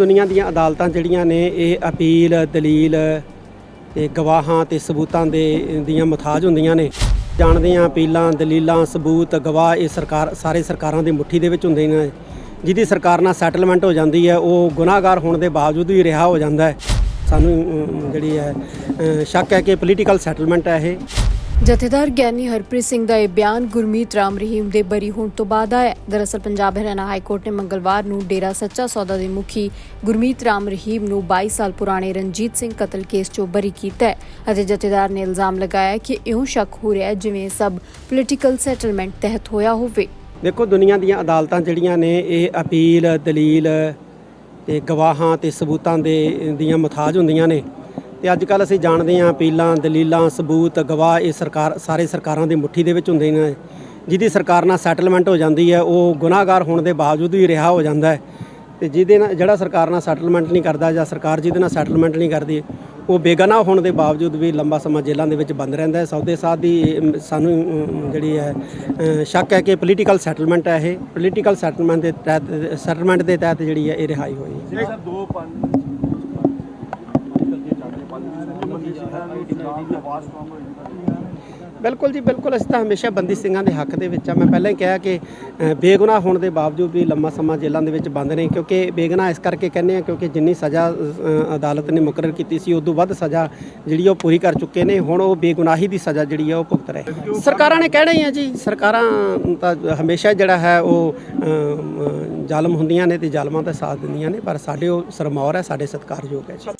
ਦੁਨੀਆ ਦੀਆਂ ਅਦਾਲਤਾਂ ਜਿਹੜੀਆਂ ਨੇ, ਇਹ ਅਪੀਲ, ਦਲੀਲ ਤੇ ਗਵਾਹਾਂ ਤੇ ਸਬੂਤਾਂ ਦੇ, ਦੀਆਂ ਮਥਾਜ ਹੁੰਦੀਆਂ ਨੇ। ਜਾਣਦੇ ਹਾਂ ਅਪੀਲਾਂ, ਦਲੀਲਾਂ, ਸਬੂਤ, ਗਵਾਹ ਇਹ ਸਰਕਾਰ, ਸਾਰੇ ਸਰਕਾਰਾਂ ਦੀ ਮੁੱਠੀ ਦੇ ਵਿੱਚ ਹੁੰਦੇ ਨੇ। ਜਿਹਦੀ ਸਰਕਾਰ ਨਾਲ ਸੈਟਲਮੈਂਟ ਹੋ ਜਾਂਦੀ ਹੈ, ਉਹ ਗੁਨਾਹਗਾਰ ਹੋਣ ਦੇ ਬਾਵਜੂਦ ਵੀ ਰਿਹਾ ਹੋ ਜਾਂਦਾ ਹੈ। ਸਾਨੂੰ ਜਿਹੜੀ ਹੈ ਸ਼ੱਕ ਹੈ ਕਿ ਪੋਲੀਟੀਕਲ ਸੈਟਲਮੈਂਟ ਹੈ ਇਹ। ਜਥੇਦਾਰ ਗਿਆਨੀ ਹਰਪ੍ਰੀਤ ਸਿੰਘ ਦਾ ਇਹ ਬਿਆਨ ਗੁਰਮੀਤ ਰਾਮ ਰਹੀਮ ਦੇ ਬਰੀ ਹੋਣ ਤੋਂ ਬਾਅਦ ਆਇਆ। ਦਰਅਸਲ ਪੰਜਾਬ ਹਰਿਆਣਾ ਹਾਈ ਕੋਰਟ ਨੇ ਮੰਗਲਵਾਰ ਨੂੰ ਡੇਰਾ ਸੱਚਾ ਸੌਦਾ ਦੇ ਮੁਖੀ ਗੁਰਮੀਤ ਰਾਮ ਰਹੀਮ ਨੂੰ 22 ਸਾਲ ਪੁਰਾਣੇ ਰਣਜੀਤ ਸਿੰਘ ਕਤਲ ਕੇਸ 'ਚੋਂ ਬਰੀ ਕੀਤਾ ਹੈ ਅਤੇ ਜਥੇਦਾਰ ਨੇ ਇਲਜ਼ਾਮ ਲਗਾਇਆ ਕਿ ਇਹੋ ਸ਼ੱਕ ਹੋ ਰਿਹਾ ਹੈ ਜਿਵੇਂ ਸਭ ਪੋਲੀਟੀਕਲ ਸੈਟਲਮੈਂਟ ਤਹਿਤ ਹੋਇਆ ਹੋਵੇ। ਦੇਖੋ, ਦੁਨੀਆ ਦੀਆਂ ਅਦਾਲਤਾਂ ਜਿਹੜੀਆਂ ਨੇ, ਇਹ ਅਪੀਲ, ਦਲੀਲ ਤੇ ਗਵਾਹਾਂ ਤੇ ਸਬੂਤਾਂ ਦੇ ਦੀਆਂ ਮੁਤਾਜ ਹੁੰਦੀਆਂ ਨੇ। ਤੇ ਅੱਜ ਕੱਲ ਅਸੀਂ ਜਾਣਦੇ ਹਾਂ ਅਪੀਲਾਂ, ਦਲੀਲਾਂ, ਸਬੂਤ, ਗਵਾਹ ਇਹ ਸਰਕਾਰ, ਸਾਰੇ ਸਰਕਾਰਾਂ ਦੀ ਮੁੱਠੀ ਦੇ ਵਿੱਚ ਹੁੰਦੇ ਨੇ। ਜਿਹਦੀ ਸਰਕਾਰ ਨਾਲ ਸੈਟਲਮੈਂਟ ਹੋ ਜਾਂਦੀ ਹੈ, ਉਹ ਗੁਨਾਹਗਾਰ ਹੋਣ ਦੇ ਬਾਵਜੂਦ ਵੀ ਰਿਹਾ ਹੋ ਜਾਂਦਾ ਹੈ। ਤੇ ਜਿਹਦੇ ਨਾਲ, ਜਿਹੜਾ ਸਰਕਾਰ ਨਾਲ ਸੈਟਲਮੈਂਟ ਨਹੀਂ ਕਰਦਾ ਜਾਂ ਸਰਕਾਰ ਜਿਹਦੇ ਨਾਲ ਸੈਟਲਮੈਂਟ ਨਹੀਂ ਕਰਦੀ, ਉਹ ਬੇਗਨਾਹ ਹੋਣ ਦੇ ਬਾਵਜੂਦ ਵੀ ਲੰਬਾ ਸਮਾਂ ਜੇਲ੍ਹਾਂ ਦੇ ਵਿੱਚ ਬੰਦ ਰਹਿੰਦਾ ਹੈ। ਸੌਦੇ ਸਾਧ ਦੀ ਸਾਨੂੰ ਜਿਹੜੀ ਹੈ ਸ਼ੱਕ ਹੈ ਕਿ ਪੋਲੀਟੀਕਲ ਸੈਟਲਮੈਂਟ ਹੈ ਇਹ। ਪੋਲੀਟੀਕਲ ਸੈਟਲਮੈਂਟ ਦੇ ਤਹਿਤ ਸੈਟਲਮੈਂਟ ਦੇ ਤਹਿਤ ਜਿਹੜੀ ਹੈ, ਇਹ ਰਿਹਾਈ ਹੋਈ ਹੈ। ਬਿਲਕੁਲ ਜੀ, ਬਿਲਕੁਲ। ਅਸੀਂ ਤਾਂ ਹਮੇਸ਼ਾ ਬੰਦੀ ਸਿੰਘਾਂ ਦੇ ਹੱਕ ਦੇ ਵਿੱਚ ਆ। ਮੈਂ ਪਹਿਲਾਂ ਹੀ ਕਿਹਾ ਕਿ ਬੇਗੁਨਾਹ ਹੋਣ ਦੇ ਬਾਵਜੂਦ ਵੀ ਲੰਮਾ ਸਮਾਂ ਜੇਲ੍ਹਾਂ ਦੇ ਵਿੱਚ ਬੰਦ ਨੇ, ਕਿਉਂਕਿ ਬੇਗੁਨਾਹ ਇਸ ਕਰਕੇ ਕਹਿੰਦੇ ਆ, ਕਿਉਂਕਿ ਜਿੰਨੀ ਸਜ਼ਾ ਅਦਾਲਤ ਨੇ ਮੁਕਰਰ ਕੀਤੀ ਸੀ, ਉਦੋਂ ਵੱਧ ਸਜ਼ਾ ਜਿਹੜੀ ਉਹ ਪੂਰੀ ਕਰ ਚੁੱਕੇ ਨੇ। ਹੁਣ ਉਹ ਬੇਗੁਨਾਹੀ ਦੀ ਸਜ਼ਾ ਜਿਹੜੀ ਆ, ਉਹ ਭੁਗਤ ਰਹੇ। ਸਰਕਾਰਾਂ ਨੇ ਕਹਿਣਾ ਹੀ ਆ ਜੀ, ਸਰਕਾਰਾਂ ਤਾਂ ਹਮੇਸ਼ਾ ਜਿਹੜਾ ਹੈ ਉਹ ਜ਼ਾਲਮ ਹੁੰਦੀਆਂ ਨੇ ਤੇ ਜ਼ਾਲਮਾਂ ਦਾ ਸਾਥ ਦਿੰਦੀਆਂ ਨੇ, ਪਰ ਸਾਡੇ ਉਹ ਸਰਮੌਰ ਹੈ, ਸਾਡੇ ਸਤਿਕਾਰਯੋਗ ਹੈ ਜੀ।